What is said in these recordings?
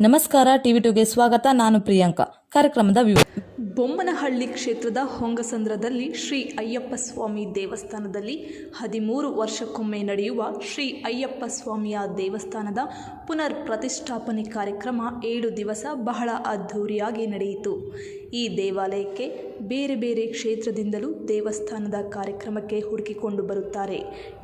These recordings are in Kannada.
ನಮಸ್ಕಾರ, ಟಿವಿ ಟುಗೆ ಸ್ವಾಗತ. ನಾನು ಪ್ರಿಯಾಂಕಾ. ಕಾರ್ಯಕ್ರಮದ ವಿವ ಬೊಮ್ಮನಹಳ್ಳಿ ಕ್ಷೇತ್ರದ ಹೊಂಗಸಂದ್ರದಲ್ಲಿ ಶ್ರೀ ಅಯ್ಯಪ್ಪ ಸ್ವಾಮಿ ದೇವಸ್ಥಾನದಲ್ಲಿ ಹದಿಮೂರು ವರ್ಷಕ್ಕೊಮ್ಮೆ ನಡೆಯುವ ಶ್ರೀ ಅಯ್ಯಪ್ಪ ಸ್ವಾಮಿಯ ದೇವಸ್ಥಾನದ ಪುನರ್ ಪ್ರತಿಷ್ಠಾಪನೆ ಕಾರ್ಯಕ್ರಮ ಏಳು ದಿವಸ ಬಹಳ ಅದ್ಧೂರಿಯಾಗಿ ನಡೆಯಿತು. ಈ ದೇವಾಲಯಕ್ಕೆ ಬೇರೆ ಬೇರೆ ಕ್ಷೇತ್ರದಿಂದಲೂ ದೇವಸ್ಥಾನದ ಕಾರ್ಯಕ್ರಮಕ್ಕೆ ಹುಡುಕಿಕೊಂಡು ಬರುತ್ತಾರೆ.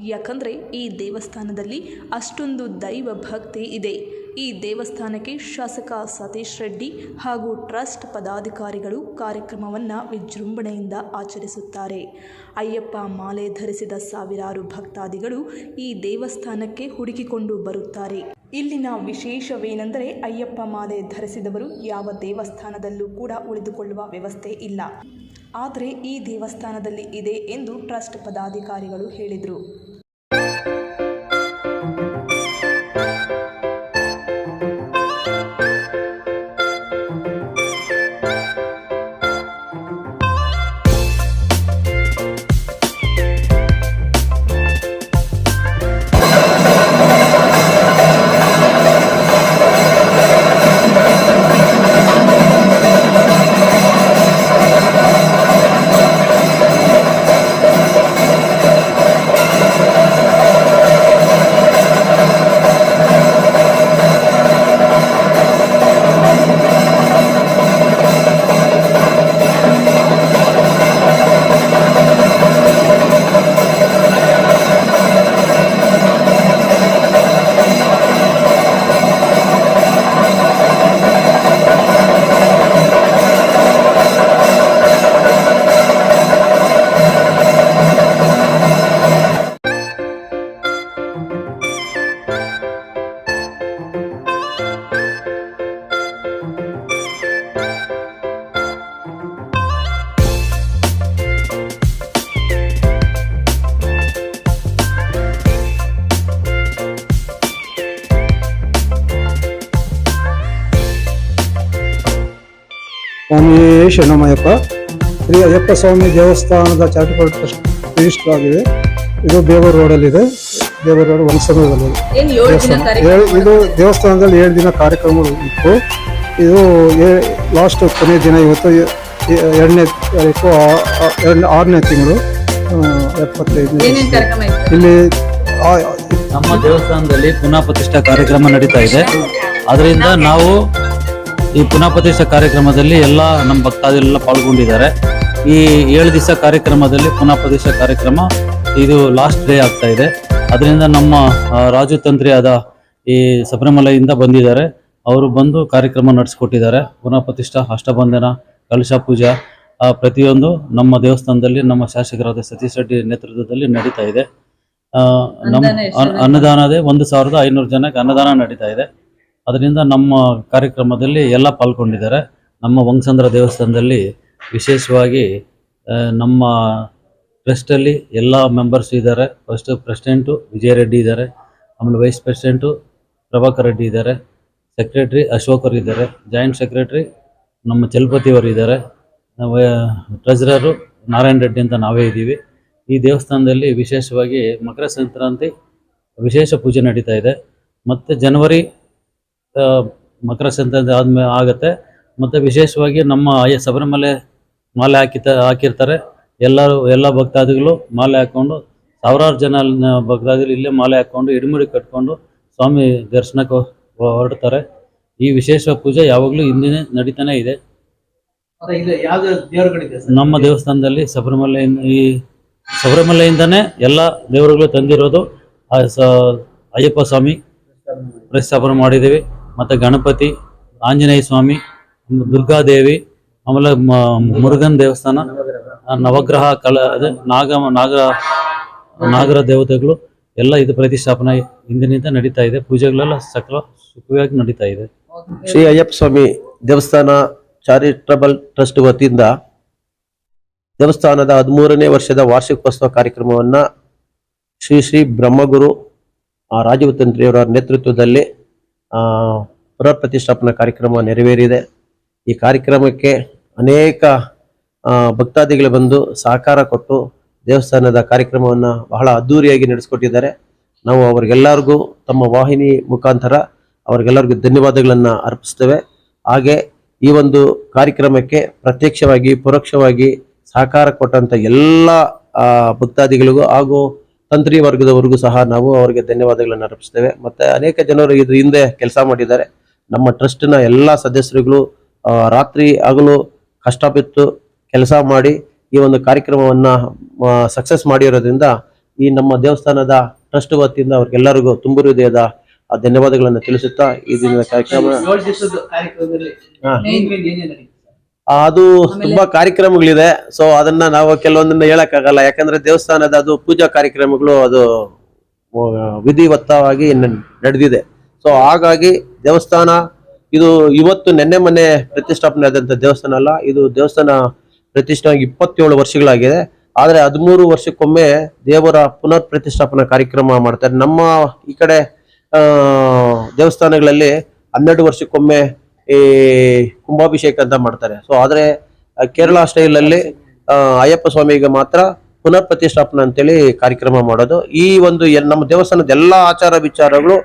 ಯಾಕಂದರೆ ಈ ದೇವಸ್ಥಾನದಲ್ಲಿ ಅಷ್ಟೊಂದು ದೈವ ಭಕ್ತಿ ಇದೆ. ಈ ದೇವಸ್ಥಾನಕ್ಕೆ ಶಾಸಕ ಸತೀಶ್ ರೆಡ್ಡಿ ಹಾಗೂ ಟ್ರಸ್ಟ್ ಪದಾಧಿಕಾರಿಗಳು ಕಾರ್ಯಕ್ರಮವನ್ನು ವಿಜೃಂಭಣೆಯಿಂದ ಆಚರಿಸುತ್ತಾರೆ. ಅಯ್ಯಪ್ಪ ಮಾಲೆ ಧರಿಸಿದ ಸಾವಿರಾರು ಭಕ್ತಾದಿಗಳು ಈ ದೇವಸ್ಥಾನಕ್ಕೆ ಹುಡುಕಿಕೊಂಡು ಬರುತ್ತಾರೆ. ಇಲ್ಲಿನ ವಿಶೇಷವೇನೆಂದರೆ ಅಯ್ಯಪ್ಪ ಮಾಲೆ ಧರಿಸಿದವರು ಯಾವ ದೇವಸ್ಥಾನದಲ್ಲೂ ಕೂಡ ಉಳಿದುಕೊಳ್ಳುವ ವ್ಯವಸ್ಥೆ ಇಲ್ಲ. ಆದರೆ ಈ ದೇವಸ್ಥಾನದಲ್ಲಿ ಇದೆ ಎಂದು ಟ್ರಸ್ಟ್ ಪದಾಧಿಕಾರಿಗಳು ಹೇಳಿದರು. ಸ್ವಾಮಿ ಶರಣಮಯ್ಯಪ್ಪ ಶ್ರೀ ಅಯ್ಯಪ್ಪ ಸ್ವಾಮಿ ದೇವಸ್ಥಾನದ ಚಾರಿಟಬಲ್ ಟ್ರಸ್ಟ್ ರಿಜಿಸ್ಟರ್ ಆಗಿದೆ. ಇದು ಬೇವೂರು ರೋಡಲ್ಲಿದೆ. ದೇವರ ರೋಡ್ ಒಂದು ದೇವಸ್ಥಾನ. ಏಳು- ಇದು ದೇವಸ್ಥಾನದಲ್ಲಿ ಏಳು ದಿನ ಕಾರ್ಯಕ್ರಮಗಳು ಇತ್ತು. ಇದು ಲಾಸ್ಟ್ ಕೊನೆಯ ದಿನ ಇವತ್ತು ಎರಡನೇ ತಾರೀಕು ಆರನೇ ತಿಂಗಳು ಎಪ್ಪತ್ತೈದು ಇಲ್ಲಿ ನಮ್ಮ ದೇವಸ್ಥಾನದಲ್ಲಿ ಪುನಃ ಪ್ರತಿಷ್ಠಾ ಕಾರ್ಯಕ್ರಮ ನಡೀತಾ ಇದೆ. ಅದರಿಂದ ನಾವು ಈ ಪುನಃಪ್ರತಿಷ್ಠ ಕಾರ್ಯಕ್ರಮದಲ್ಲಿ ಎಲ್ಲ ನಮ್ಮ ಭಕ್ತಾದಿಗಳೆಲ್ಲ ಪಾಲ್ಗೊಂಡಿದ್ದಾರೆ. ಈ ಏಳು ದಿವಸ ಕಾರ್ಯಕ್ರಮದಲ್ಲಿ ಪುನಃ ಕಾರ್ಯಕ್ರಮ ಇದು ಲಾಸ್ಟ್ ಡೇ ಆಗ್ತಾ ಇದೆ. ಅದರಿಂದ ನಮ್ಮ ರಾಜತಂತ್ರಿಯಾದ ರಾಜು ತಂತ್ರಿಯಾದ ಈ ಶಬರಿಮಲೆಯಿಂದ ಬಂದಿದ್ದಾರೆ. ಅವರು ಬಂದು ಕಾರ್ಯಕ್ರಮ ನಡೆಸ್ಕೊಟ್ಟಿದ್ದಾರೆ. ಪುನಃ ಪ್ರತಿಷ್ಠಾ ಅಷ್ಟಬಂಧನ ಕಲಶ ಪೂಜಾ ಆ, ಪ್ರತಿಯೊಂದು ನಮ್ಮ ದೇವಸ್ಥಾನದಲ್ಲಿ ನಮ್ಮ ಶಾಸಕರಾದ ಸತೀಶ್ ರೆಡ್ಡಿ ನೇತೃತ್ವದಲ್ಲಿ ನಡೀತಾ ಇದೆ. ಆ, ನಮ್ಮ ಅನ್- ಅನ್ನದಾನದೇ ಒಂದು ಸಾವಿರದ ಐನೂರು ಜನಕ್ಕೆ ಅನ್ನದಾನ ನಡೀತಾ ಇದೆ. ಅದರಿಂದ ನಮ್ಮ ಕಾರ್ಯಕ್ರಮದಲ್ಲಿ ಎಲ್ಲ ಪಾಲ್ಗೊಂಡಿದ್ದಾರೆ. ನಮ್ಮ ವಂಗಸಂದ್ರ ದೇವಸ್ಥಾನದಲ್ಲಿ ವಿಶೇಷವಾಗಿ ನಮ್ಮ ಟ್ರಸ್ಟಲ್ಲಿ ಎಲ್ಲ ಮೆಂಬರ್ಸ್ ಇದ್ದಾರೆ. ಫಸ್ಟ್ ಪ್ರೆಸಿಡೆಂಟು ವಿಜಯ ರೆಡ್ಡಿ ಇದ್ದಾರೆ. ಆಮೇಲೆ ವೈಸ್ ಪ್ರೆಸಿಡೆಂಟು ಪ್ರಭಾಕರ್ ರೆಡ್ಡಿ ಇದ್ದಾರೆ. ಸೆಕ್ರೆಟ್ರಿ ಅಶೋಕ್ ಅವರು ಇದ್ದಾರೆ. ಜಾಯಿಂಟ್ ಸೆಕ್ರೆಟ್ರಿ ನಮ್ಮ ಚಲಪತಿ ಅವರು ಇದ್ದಾರೆ. ಟ್ರೆಜರರು ನಾರಾಯಣ ರೆಡ್ಡಿ ಅಂತ ನಾವೇ ಇದ್ದೀವಿ. ಈ ದೇವಸ್ಥಾನದಲ್ಲಿ ವಿಶೇಷವಾಗಿ ಮಕರ ಸಂಕ್ರಾಂತಿ ವಿಶೇಷ ಪೂಜೆ ನಡೀತಾ ಇದೆ. ಮತ್ತು ಜನವರಿ ಮಕರ ಸಂಕ್ರಾಂತಿ ಆದ್ಮೇಲೆ ಆಗುತ್ತೆ. ಮತ್ತು ವಿಶೇಷವಾಗಿ ನಮ್ಮ ಅಯ್ಯ ಶಬರಿಮಲೆ ಮಾಲೆ ಹಾಕಿತ ಹಾಕಿರ್ತಾರೆ. ಎಲ್ಲರೂ ಎಲ್ಲ ಭಕ್ತಾದಿಗಳು ಮಾಲೆ ಹಾಕ್ಕೊಂಡು ಸಾವಿರಾರು ಜನ ಭಕ್ತಾದಿಗಳು ಇಲ್ಲೇ ಮಾಲೆ ಹಾಕ್ಕೊಂಡು ಇಡಿಮುಡಿ ಕಟ್ಕೊಂಡು ಸ್ವಾಮಿ ದರ್ಶನಕ್ಕೆ ಹೊರಡ್ತಾರೆ. ಈ ವಿಶೇಷ ಪೂಜೆ ಯಾವಾಗಲೂ ಹಿಂದಿನೇ ನಡೀತಾನೆ ಇದೆ. ನಮ್ಮ ದೇವಸ್ಥಾನದಲ್ಲಿ ಶಬರಿಮಲೆಯಿಂದ ಈ ಶಬರಿಮಲೆಯಿಂದನೇ ಎಲ್ಲ ದೇವರುಗಳು ತಂದಿರೋದು ಅಯ್ಯಪ್ಪ ಸ್ವಾಮಿ ಪ್ರತಿಷ್ಠಾಪನೆ ಮಾಡಿದ್ದೀವಿ. ಮತ್ತು ಗಣಪತಿ, ಆಂಜನೇಯ ಸ್ವಾಮಿ, ದುರ್ಗಾದೇವಿ, ಆಮೇಲೆ ಮುರುಗನ್ ದೇವಸ್ಥಾನ, ನವಗ್ರಹ ಕಲ, ಅದೇ ನಾಗ ನಾಗ ನಾಗರ ದೇವತೆಗಳು ಎಲ್ಲ ಇದು ಪ್ರತಿಷ್ಠಾಪನೆ ಹಿಂದಿನಿಂದ ನಡೀತಾ ಇದೆ. ಪೂಜೆಗಳೆಲ್ಲ ಸಕಲ ಸುಖವಾಗಿ ನಡೀತಾ ಇದೆ. ಶ್ರೀ ಅಯ್ಯಪ್ಪ ಸ್ವಾಮಿ ದೇವಸ್ಥಾನ ಚಾರಿಟಬಲ್ ಟ್ರಸ್ಟ್ ವತಿಯಿಂದ ದೇವಸ್ಥಾನದ ಹದಿಮೂರನೇ ವರ್ಷದ ವಾರ್ಷಿಕೋತ್ಸವ ಕಾರ್ಯಕ್ರಮವನ್ನ ಶ್ರೀ ಶ್ರೀ ಬ್ರಹ್ಮಗುರು ರಾಜೀವ್ ತಂತ್ರಿಯವರ ನೇತೃತ್ವದಲ್ಲಿ ಪುನರ್ ಪ್ರತಿಷ್ಠಾಪನಾ ಕಾರ್ಯಕ್ರಮ ನೆರವೇರಿದೆ. ಈ ಕಾರ್ಯಕ್ರಮಕ್ಕೆ ಅನೇಕ ಭಕ್ತಾದಿಗಳು ಬಂದು ಸಹಕಾರ ಕೊಟ್ಟು ದೇವಸ್ಥಾನದ ಕಾರ್ಯಕ್ರಮವನ್ನು ಬಹಳ ಅದ್ದೂರಿಯಾಗಿ ನಡೆಸ್ಕೊಟ್ಟಿದ್ದಾರೆ. ನಾವು ಅವರಿಗೆಲ್ಲರಿಗೂ ತಮ್ಮ ವಾಹಿನಿ ಮುಖಾಂತರ ಅವರಿಗೆಲ್ಲರಿಗೂ ಧನ್ಯವಾದಗಳನ್ನು ಅರ್ಪಿಸ್ತೇವೆ. ಹಾಗೆ ಈ ಒಂದು ಕಾರ್ಯಕ್ರಮಕ್ಕೆ ಪ್ರತ್ಯಕ್ಷವಾಗಿ, ಪರೋಕ್ಷವಾಗಿ ಸಹಕಾರ ಕೊಟ್ಟಂಥ ಎಲ್ಲ ಭಕ್ತಾದಿಗಳಿಗೂ ಹಾಗೂ ತಂತ್ರಿ ವರ್ಗದವರೆಗೂ ಸಹ ನಾವು ಅವರಿಗೆ ಧನ್ಯವಾದಗಳನ್ನು ಅರ್ಪಿಸ್ತೇವೆ. ಮತ್ತೆ ಅನೇಕ ಜನರು ಇದ್ರ ಹಿಂದೆ ಕೆಲಸ ಮಾಡಿದ್ದಾರೆ. ನಮ್ಮ ಟ್ರಸ್ಟ್ನ ಎಲ್ಲ ಸದಸ್ಯರುಗಳು ರಾತ್ರಿ ಹಗಲು ಕಷ್ಟಬಿತ್ತು ಕೆಲಸ ಮಾಡಿ ಈ ಒಂದು ಕಾರ್ಯಕ್ರಮವನ್ನ ಸಕ್ಸಸ್ ಮಾಡಿರೋದ್ರಿಂದ ಈ ನಮ್ಮ ದೇವಸ್ಥಾನದ ಟ್ರಸ್ಟ್ ವತಿಯಿಂದ ಅವ್ರಿಗೆಲ್ಲರಿಗೂ ತುಂಬು ಹೃದಯದ ಧನ್ಯವಾದಗಳನ್ನು ತಿಳಿಸುತ್ತಾ ಈ ದಿನದ ಕಾರ್ಯಕ್ರಮ ಅದು ತುಂಬಾ ಕಾರ್ಯಕ್ರಮಗಳಿದೆ. ಸೊ ಅದನ್ನ ನಾವು ಕೆಲವೊಂದನ್ನ ಹೇಳಕ್ಕಾಗಲ್ಲ. ಯಾಕಂದ್ರೆ ದೇವಸ್ಥಾನದ ಅದು ಪೂಜಾ ಕಾರ್ಯಕ್ರಮಗಳು ಅದು ವಿಧಿವತ್ತವಾಗಿ ನಡೆದಿದೆ. ಸೊ ಹಾಗಾಗಿ ದೇವಸ್ಥಾನ ಇದು ಇವತ್ತು ನೆನ್ನೆ ಮೊನ್ನೆ ಪ್ರತಿಷ್ಠಾಪನೆ ಆದಂತ ದೇವಸ್ಥಾನ ಅಲ್ಲ ಇದು ದೇವಸ್ಥಾನ ಪ್ರತಿಷ್ಠೆ ಆಗಿ ಇಪ್ಪತ್ತೇಳು ವರ್ಷಗಳಾಗಿದೆ. ಆದ್ರೆ ಹದಿಮೂರು ವರ್ಷಕ್ಕೊಮ್ಮೆ ದೇವರ ಪುನರ್ ಪ್ರತಿಷ್ಠಾಪನಾ ಕಾರ್ಯಕ್ರಮ ಮಾಡ್ತಾರೆ. ನಮ್ಮ ಈ ಕಡೆ ಆ ದೇವಸ್ಥಾನಗಳಲ್ಲಿ ಹನ್ನೆರಡು ವರ್ಷಕ್ಕೊಮ್ಮೆ ಈ ಕುಂಭಾಭಿಷೇಕ ಅಂತ ಮಾಡ್ತಾರೆ. ಸೊ ಆದ್ರೆ ಕೇರಳ ಸ್ಟೈಲ್ ಅಲ್ಲಿ ಆ, ಅಯ್ಯಪ್ಪ ಸ್ವಾಮಿಗೆ ಮಾತ್ರ ಪುನರ್ ಪ್ರತಿಷ್ಠಾಪನೆ ಅಂತೇಳಿ ಕಾರ್ಯಕ್ರಮ ಮಾಡೋದು. ಈ ಒಂದು ನಮ್ಮ ದೇವಸ್ಥಾನದ ಎಲ್ಲ ಆಚಾರ ವಿಚಾರಗಳು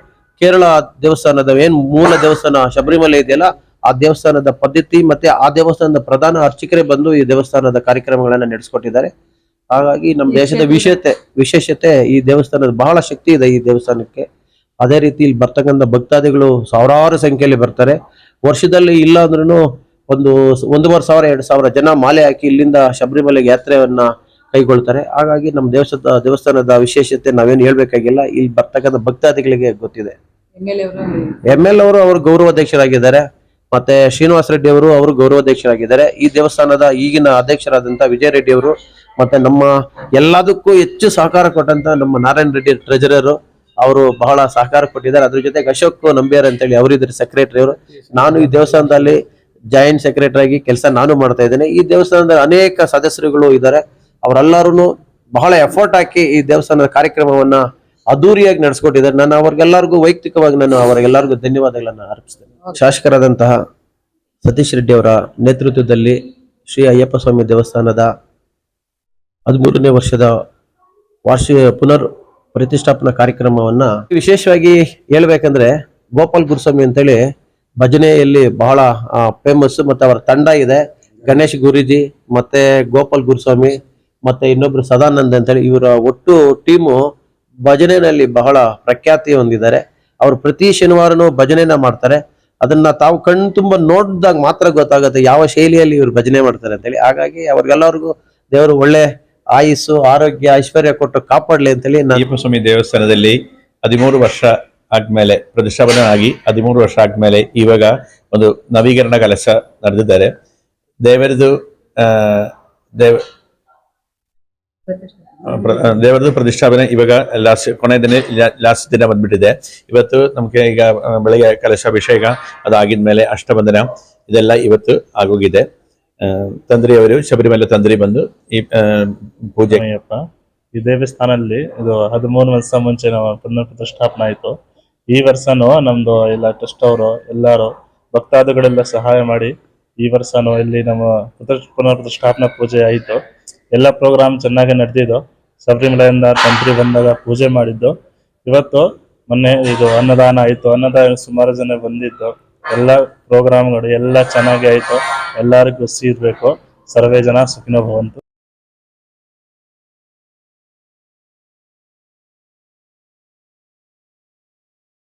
ಕೇರಳ ದೇವಸ್ಥಾನದ ಏನ್ ಮೂಲ ದೇವಸ್ಥಾನ ಶಬರಿಮಲೆ ಇದೆಯಲ್ಲ ಆ ದೇವಸ್ಥಾನದ ಪದ್ಧತಿ ಮತ್ತೆ ಆ ದೇವಸ್ಥಾನದ ಪ್ರಧಾನ ಅರ್ಚಕರೇ ಬಂದು ಈ ದೇವಸ್ಥಾನದ ಕಾರ್ಯಕ್ರಮಗಳನ್ನ ನಡೆಸ್ಕೊಟ್ಟಿದ್ದಾರೆ. ಹಾಗಾಗಿ ನಮ್ಮ ದೇಶದ ವಿಶೇಷತೆ ವಿಶೇಷತೆ ಈ ದೇವಸ್ಥಾನದ ಬಹಳ ಶಕ್ತಿ ಇದೆ ಈ ದೇವಸ್ಥಾನಕ್ಕೆ. ಅದೇ ರೀತಿ ಇಲ್ಲಿ ಬರ್ತಕ್ಕಂಥ ಭಕ್ತಾದಿಗಳು ಸಾವಿರಾರು ಸಂಖ್ಯೆಯಲ್ಲಿ ಬರ್ತಾರೆ. ವರ್ಷದಲ್ಲಿ ಇಲ್ಲ ಅಂದ್ರೂ ಒಂದು ಒಂದೂವರೆ ಸಾವಿರ ಎರಡು ಸಾವಿರ ಜನ ಮಾಲೆ ಹಾಕಿ ಇಲ್ಲಿಂದ ಶಬರಿಮಲೆ ಯಾತ್ರೆಯನ್ನ ಕೈಗೊಳ್ತಾರೆ. ಹಾಗಾಗಿ ನಮ್ಮ ದೇವಸ್ಥಾನ ದೇವಸ್ಥಾನದ ವಿಶೇಷತೆ ನಾವೇನು ಹೇಳಬೇಕಾಗಿಲ್ಲ. ಇಲ್ಲಿ ಬರ್ತಕ್ಕಂಥ ಭಕ್ತಾದಿಗಳಿಗೆ ಗೊತ್ತಿದೆ. ಎಂ ಎಲ್ ಅವರು ಅವರು ಗೌರವಾಧ್ಯಕ್ಷರಾಗಿದ್ದಾರೆ. ಮತ್ತೆ ಶ್ರೀನಿವಾಸ ರೆಡ್ಡಿ ಅವರು ಅವರು ಗೌರವಾಧ್ಯಕ್ಷರಾಗಿದ್ದಾರೆ. ಈ ದೇವಸ್ಥಾನದ ಈಗಿನ ಅಧ್ಯಕ್ಷರಾದಂಥ ವಿಜಯ ರೆಡ್ಡಿ ಅವರು ಮತ್ತೆ ನಮ್ಮ ಎಲ್ಲದಕ್ಕೂ ಹೆಚ್ಚು ಸಹಕಾರ ಕೊಟ್ಟಂತ ನಮ್ಮ ನಾರಾಯಣ ರೆಡ್ಡಿ ಟ್ರೆಜರರ್ ಅವರು ಬಹಳ ಸಹಕಾರ ಕೊಟ್ಟಿದ್ದಾರೆ. ಅದ್ರ ಜೊತೆಗೆ ಅಶೋಕ್ ನಂಬಿಯಾರ್ ಅಂತೇಳಿ ಅವರಿದ್ದಾರೆ ಸೆಕ್ರೆಟರಿ ಅವರು. ನಾನು ಈ ದೇವಸ್ಥಾನದಲ್ಲಿ ಜಾಯಿಂಟ್ ಸೆಕ್ರೆಟರಿ ಆಗಿ ಕೆಲಸ ನಾನು ಮಾಡ್ತಾ ಇದ್ದೇನೆ. ಈ ದೇವಸ್ಥಾನದ ಅನೇಕ ಸದಸ್ಯರುಗಳು ಇದ್ದಾರೆ. ಅವರೆಲ್ಲರೂ ಬಹಳ ಎಫರ್ಟ್ ಹಾಕಿ ಈ ದೇವಸ್ಥಾನದ ಕಾರ್ಯಕ್ರಮವನ್ನ ಅದ್ದೂರಿಯಾಗಿ ನಡೆಸ್ಕೊಟ್ಟಿದ್ದಾರೆ. ನಾನು ಅವ್ರಿಗೆಲ್ಲರಿಗೂ ವೈಯಕ್ತಿಕವಾಗಿ ನಾನು ಅವರಿಗೆಲ್ಲರಿಗೂ ಧನ್ಯವಾದಗಳನ್ನು ಅರ್ಪಿಸ್ತೇನೆ. ಶಾಸಕರಾದಂತಹ ಸತೀಶ್ ರೆಡ್ಡಿ ಅವರ ನೇತೃತ್ವದಲ್ಲಿ ಶ್ರೀ ಅಯ್ಯಪ್ಪ ಸ್ವಾಮಿ ದೇವಸ್ಥಾನದ ಹದಿಮೂರನೇ ವರ್ಷದ ವಾರ್ಷಿಕ ಪುನರ್ ಪ್ರತಿಷ್ಠಾಪನಾ ಕಾರ್ಯಕ್ರಮವನ್ನ ವಿಶೇಷವಾಗಿ ಹೇಳ್ಬೇಕಂದ್ರೆ ಗೋಪಾಲ್ ಗುರುಸ್ವಾಮಿ ಅಂತೇಳಿ ಭಜನೆಯಲ್ಲಿ ಬಹಳ ಫೇಮಸ್ ಮತ್ತೆ ಅವರ ತಂಡ ಇದೆ. ಗಣೇಶ್ ಗುರುಜಿ ಮತ್ತೆ ಗೋಪಾಲ್ ಗುರುಸ್ವಾಮಿ ಮತ್ತೆ ಇನ್ನೊಬ್ರು ಸದಾನಂದ್ ಅಂತೇಳಿ ಇವರ ಒಟ್ಟು ಟೀಮು ಭಜನೆಯಲ್ಲಿ ಬಹಳ ಪ್ರಖ್ಯಾತಿ ಹೊಂದಿದ್ದಾರೆ. ಅವರು ಪ್ರತಿ ಶನಿವಾರನೂ ಭಜನೆನ ಮಾಡ್ತಾರೆ. ಅದನ್ನ ತಾವು ಕಣ್ ತುಂಬ ನೋಡಿದಾಗ ಮಾತ್ರ ಗೊತ್ತಾಗುತ್ತೆ ಯಾವ ಶೈಲಿಯಲ್ಲಿ ಇವರು ಭಜನೆ ಮಾಡ್ತಾರೆ ಅಂತೇಳಿ. ಹಾಗಾಗಿ ಅವ್ರಿಗೆಲ್ಲರಿಗೂ ದೇವರು ಒಳ್ಳೆ ಆಯುಸ್ಸು, ಆರೋಗ್ಯ, ಐಶ್ವರ್ಯ ಕೊಟ್ಟು ಕಾಪಾಡಲಿ ಅಂತೇಳಿ ನಾನು ಅಯ್ಯಪ್ಪ ಸ್ವಾಮಿ ದೇವಸ್ಥಾನದಲ್ಲಿ ಹದಿಮೂರು ವರ್ಷ ಆದ್ಮೇಲೆ ಪ್ರತಿಷ್ಠಾಪನೆ ಆಗಿ ಹದಿಮೂರು ವರ್ಷ ಆದ್ಮೇಲೆ ಇವಾಗ ಒಂದು ನವೀಕರಣ ಕೆಲಸ ನಡೆದಿದ್ದಾರೆ. ದೇವರದು ದೇವ ದೇವರದು ಪ್ರತಿಷ್ಠಾಪನೆ ಇವಾಗ ಲಾಸ್ಟ್ ಕೊನೆ ದಿನ ಲಾಸ್ಟ್ ದಿನ ಬಂದ್ಬಿಟ್ಟಿದೆ. ಇವತ್ತು ನಮ್ಗೆ ಈಗ ಬೆಳಗ್ಗೆ ಕಲಶಾಭಿಷೇಕ ಅದಾಗಿದ್ಮೇಲೆ ಅಷ್ಟಬಂಧನ ಇದೆಲ್ಲ ಇವತ್ತು ಆಗೋಗಿದೆ. ತಂದ್ರಿಯವರು, ಶಬರಿಮಲೆ ತಂದ್ರಿ ಬಂದು ಈ ಪೂಜೆ ಈ ದೇವಸ್ಥಾನದಲ್ಲಿ ಇದು ಹದಿಮೂರು ವರ್ಷ ಮುಂಚೆ ಪುನರ್ ಪ್ರತಿಷ್ಠಾಪನೆ ಆಯ್ತು. ಈ ವರ್ಷನೂ ನಮ್ದು ಎಲ್ಲ ಟ್ರಸ್ಟ್ ಅವರು, ಎಲ್ಲರೂ ಭಕ್ತಾದಿಗಳೆಲ್ಲ ಸಹಾಯ ಮಾಡಿ ಈ ವರ್ಷನೂ ಇಲ್ಲಿ ನಮ್ಮ ಪುನರ್ ಪ್ರತಿಷ್ಠಾಪನಾ ಪೂಜೆ ಆಯಿತು. ಎಲ್ಲ ಪ್ರೋಗ್ರಾಮ್ ಚೆನ್ನಾಗಿ ನಡೆದಿದ್ದು. ಶಬರಿಮಲೆಯಿಂದ ತಂತ್ರಿ ಬಂದಾಗ ಪೂಜೆ ಮಾಡಿದ್ದು. ಇವತ್ತು ಮೊನ್ನೆ ಇದು ಅನ್ನದಾನ ಆಯಿತು. ಅನ್ನದಾನ ಸುಮಾರು ಜನ ಬಂದಿದ್ದು. ಎಲ್ಲ ಪ್ರೋಗ್ರಾಮ್ಗಳು ಎಲ್ಲ ಚೆನ್ನಾಗಿ ಆಯಿತು. ಎಲ್ಲರಿಗೂ ಖುಷಿ ಇರಬೇಕು ಸರ್ವೇ ಜನ ಸುಖಿನೋ ಭವಂತು.